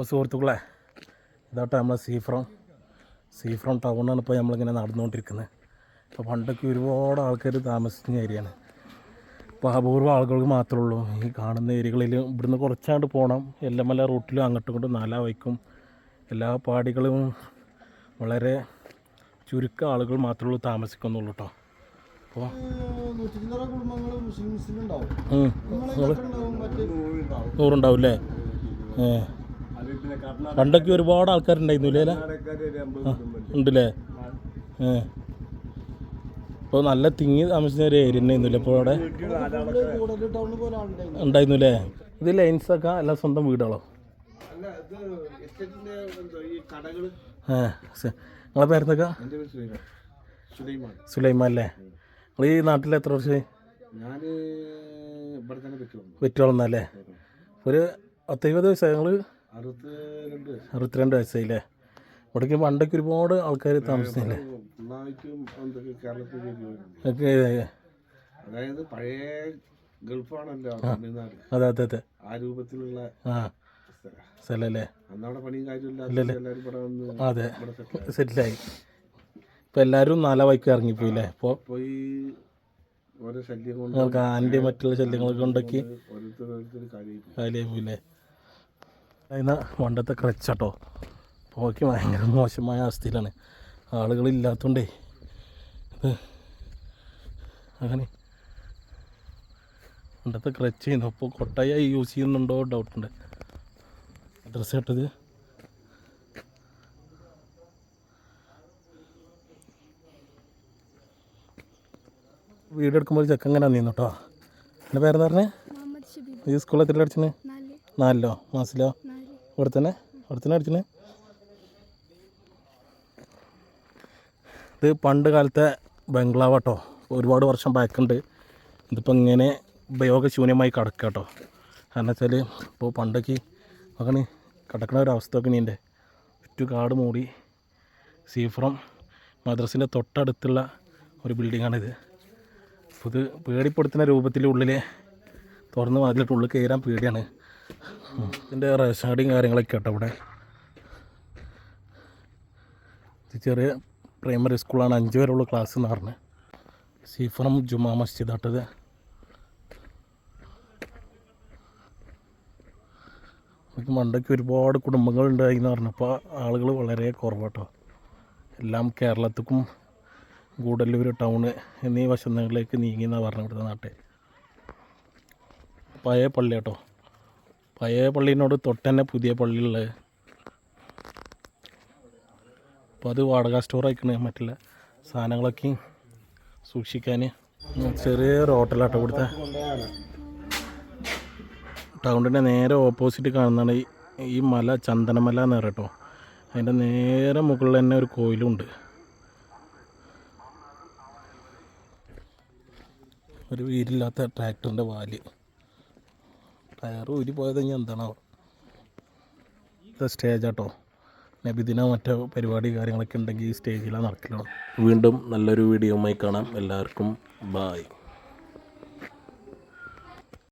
അപ്പോൾ സുഹൃത്തുക്കളെ ഇതാട്ടെ നമ്മളെ സീഫ്രോം. സീഫ്രോം ടൗണാണ് ഇപ്പോൾ നമ്മളിങ്ങനെ നടന്നുകൊണ്ടിരിക്കുന്നത്. അപ്പോൾ പണ്ടൊക്കെ ഒരുപാട് ആൾക്കാർ താമസിക്കുന്ന ഏരിയയാണ്. ഇപ്പോൾ അപൂർവം ആളുകൾക്ക് മാത്രമേ ഉള്ളൂ. ഈ കാണുന്ന ഏരിയകളിൽ ഇവിടുന്ന് കുറച്ചാണ്ട് പോകണം എല്ലമല റൂട്ടിലും അങ്ങോട്ടും ഇങ്ങോട്ടും നാലാ വൈക്കും എല്ലാ പാടികളും വളരെ ചുരുക്കം ആളുകൾ മാത്രമേ ഉള്ളൂ താമസിക്കുന്നുള്ളൂ കേട്ടോ അപ്പോൾ നൂറുണ്ടാവും. അല്ലേ ഏ. പണ്ടൊക്കെ ഒരുപാട് ആൾക്കാരുണ്ടായിരുന്നു അല്ലേ? ഉണ്ടല്ലേ? ഏ. ഇപ്പോൾ നല്ല തിങ്ങി താമസിച്ച ഒരു ഏരിയ ഉണ്ടായിരുന്നില്ല ഇപ്പോൾ അവിടെ? ഉണ്ടായിരുന്നില്ലേ? ഇത് ലൈൻസൊക്കെ എല്ലാം സ്വന്തം ഏ സ- നിങ്ങളെ പേരെന്തൊക്കെ? സുലൈമാൻ. അല്ലേ? നിങ്ങൾ ഈ നാട്ടിൽ എത്ര വർഷമായി? പറ്റുള്ളൂ. വെറ്റോളന്നല്ലേ ഒരു പത്തെഴുപത് വയസ്സായി ഞങ്ങൾ അറുപത്തിരണ്ട് വയസ്സായില്ലേ? ഇവിടേക്ക് പണ്ടൊക്കെ ഒരുപാട് ആൾക്കാർ താമസിച്ചില്ലേ. അതായത് പഴയ ഗൾഫാണല്ലോ തമിഴ്നാട്. അതെ അതെ അതെ. ആ രൂപത്തിലുള്ള ആ സ്ഥലം. സ്ഥലമല്ലേ അന്ന് അവിടെ പണിയും കാര്യമില്ലാതെ എല്ലാവരും ഇവിടെ വന്ന് അതെ. സെറ്റിലായി. ഇപ്പം എല്ലാരും നാലാ വൈക്ക് ഇറങ്ങിപ്പോയില്ലേ? ഇപ്പോൾ പോയി ഓരോ ശല്യം കൊണ്ട് നിങ്ങൾക്ക് ആന്റെ മറ്റുള്ള ശല്യങ്ങളൊക്കെ ഉണ്ടാക്കി ഓരോരുത്തർ അതിന് പണ്ടത്തെ ക്രച്ചാട്ടോ. പോക്കി ഭയങ്കര മോശമായ അവസ്ഥയിലാണ്. ആളുകളില്ലാത്തതുകൊണ്ടേ ഇത് അങ്ങനെ പണ്ടത്തെ ക്രച്ച് ചെയ്യുന്നു. അപ്പോൾ കൊട്ടായി യൂസ് ചെയ്യുന്നുണ്ടോ ഡൗട്ടുണ്ട് ഡ്രസ്സ് ഇട്ടത് വീഡിയോ എടുക്കുമ്പോൾ ചെക്കൻ അങ്ങനെ നിന്നു കേട്ടോ എന്റെ പേരെന്ന് പറഞ്ഞേ? ഈ സ്കൂളിൽ എത്ര അടിച്ചിന് നാലിലോ? മാസിലോ ഇവിടെ തന്നെ ഇവിടെ തന്നെ അടിച്ചിന്. ഇത് പണ്ട് കാലത്തെ ബംഗ്ലാവ് കേട്ടോ ഒരുപാട് വർഷം ബാക്കുണ്ട് ഇതിപ്പോൾ ഇങ്ങനെ ഉപയോഗശൂന്യമായി കിടക്കുക കേട്ടോ കാരണം വെച്ചാൽ ഇപ്പോൾ പണ്ടൊക്കെ അങ്ങനെ കിടക്കണ ഒരു അവസ്ഥ ഒക്കെ നീന്റെ ചുറ്റു കാട് മൂടി സീഫ്രം മദ്രസിന്റെ തൊട്ടടുത്തുള്ള ഒരു ബിൽഡിങ്ങാണിത് അപ്പോൾ ഇത് പേടിപ്പെടുത്തുന്ന രൂപത്തിൽ ഉള്ളിൽ തുറന്ന് വാതിലിട്ട് ഉള്ളിൽ കയറാൻ പേടിയാണ്. ഇതിന്റെ റേഷൻ കടയും കാര്യങ്ങളൊക്കെ കേട്ടോ ഇവിടെ. ചെറിയ പ്രൈമറി സ്കൂളാണ് അഞ്ച് വരെയുള്ള ക്ലാസ് എന്ന് പറഞ്ഞത് സീഫറം ജുമാ മസ്ജിദ് ആട്ടത് മണ്ടയ്ക്ക് ഒരുപാട് കുടുംബങ്ങളുണ്ടായി എന്ന് പറഞ്ഞപ്പോൾ ആളുകൾ വളരെ കുറവാട്ടോ. എല്ലാം കേരളത്തിക്കും ഗൂഡല്ലൂർ ടൗണ് എന്നീ വശങ്ങളിലേക്ക് നീങ്ങി എന്നാണ് പറഞ്ഞു ഇവിടുത്തെ നാട്ടിൽ. പഴയ പള്ളി കേട്ടോ പഴയ പള്ളിനോട് തൊട്ടന്നെ പുതിയ പള്ളിയുള്ളത്. അപ്പോൾ അത് വാടക സ്റ്റോർ ആയിക്കണ മറ്റുള്ള സാധനങ്ങളൊക്കെ സൂക്ഷിക്കാൻ ചെറിയ ഹോട്ടലാട്ടോ ഇവിടുത്തെ. ടൗണിന്റെ നേരെ ഓപ്പോസിറ്റ് കാണുന്നതാണ് ഈ മല ചന്ദനമല എന്ന് പറയട്ടോ അതിന്റെ നേരെ മുകളിൽ തന്നെ ഒരു കോയിലുണ്ട്. ഒരു വീരില്ലാത്ത ട്രാക്ടറിന്റെ വാൽ. ടയർ ഊരി പോയത് ഇനി എന്താണോ ഇത് സ്റ്റേജ് ആട്ടോ. നബിദിനോ മറ്റോ പരിപാടി കാര്യങ്ങളൊക്കെ ഉണ്ടെങ്കിൽ ഈ സ്റ്റേജിലാണ് നടക്കലാണ് വീണ്ടും നല്ലൊരു വീഡിയോയുമായി കാണാം. എല്ലാവർക്കും ബായ്